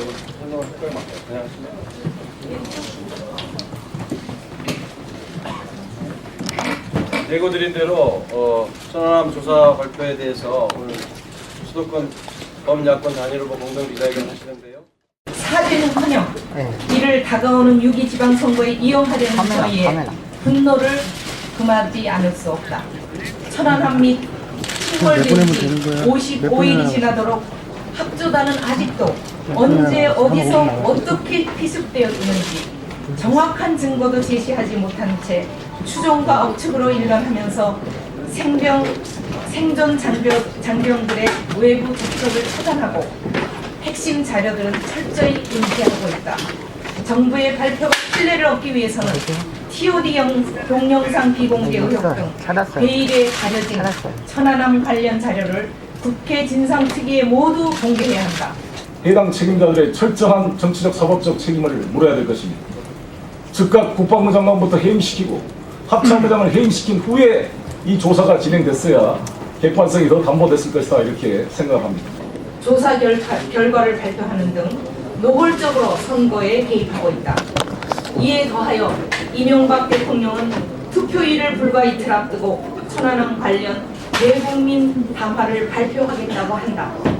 설명을? 그냥 하시면. 예고 드린 대로 어, 천안함 조사 발표에 대해서 오늘 수도권 범야권 단일후보 공동 기자회견 하시는데요. 사죄는 헌영. 네. 이를 다가오는 6.2 지방선거에 이용하려는 저희의. 분노를 금하지 않을 수 없다. 천안함 및몇 분이면 되는 신월된 지 거야? 몇 분이나 55일이 지나도록 합조단은 아직도 언제 어디서? 어떻게 피습되어 있는지 정확한 증거도 제시하지 못한 채 추종과 억측으로 일관하면서 생병 생존 장병, 장병들의 외부 접촉을 차단하고 핵심 자료들은 철저히 인지하고 있다. 정부의 발표가 신뢰를 얻기 위해서는 TOD 영, 동영상 비공개 의혹 등. 베일에 가려진. 천안함 관련 자료를 국회 진상특위에 모두 공개해야 한다. 해당 책임자들의 철저한 정치적 사법적 책임을 물어야 될 것입니다. 즉각 국방부 장관부터 해임시키고 합참부장을 해임시킨 후에 이 조사가 진행됐어야 객관성이 더 담보됐을 것이다 이렇게 생각합니다. 조사 결과, 결과를 발표하는 등 노골적으로 선거에 개입하고 있다. 이에 더하여 이명박 대통령은 투표일을 불과 이틀 앞두고 천안함 관련 대국민 담화를 발표하겠다고 한다.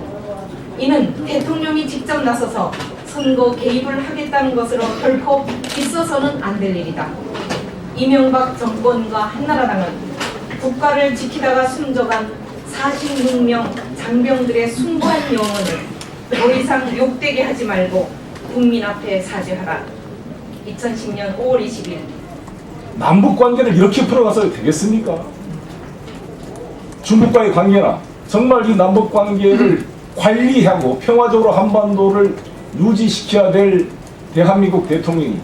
이는 대통령이 직접 나서서 선거 개입을 하겠다는 것으로 결코 있어서는 안 될 일이다. 이명박 정권과 한나라당은 국가를 지키다가 숨져간 46명 장병들의 숭고한 영혼을 더 이상 욕되게 하지 말고 국민 앞에 사죄하라. 2010년 5월 20일 남북 관계를 이렇게 풀어가서 되겠습니까? 중국과의 관계나 정말 이 남북 관계를 관리하고 평화적으로 한반도를 유지시켜야 될 대한민국 대통령이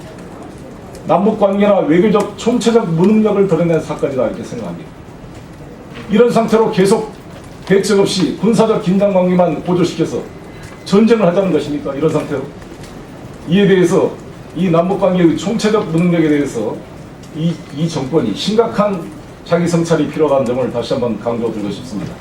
남북 관계나 외교적 총체적 무능력을 드러낸 사건이다 이렇게 생각합니다. 이런 상태로 계속 대책 없이 군사적 긴장 관계만 고조시켜서 전쟁을 하자는 것입니까? 이런 상태로 이에 대해서 이 남북 관계의 총체적 무능력에 대해서 이, 이 정권이 심각한 자기 성찰이 필요하다는 점을 다시 한번 강조드리고 싶습니다.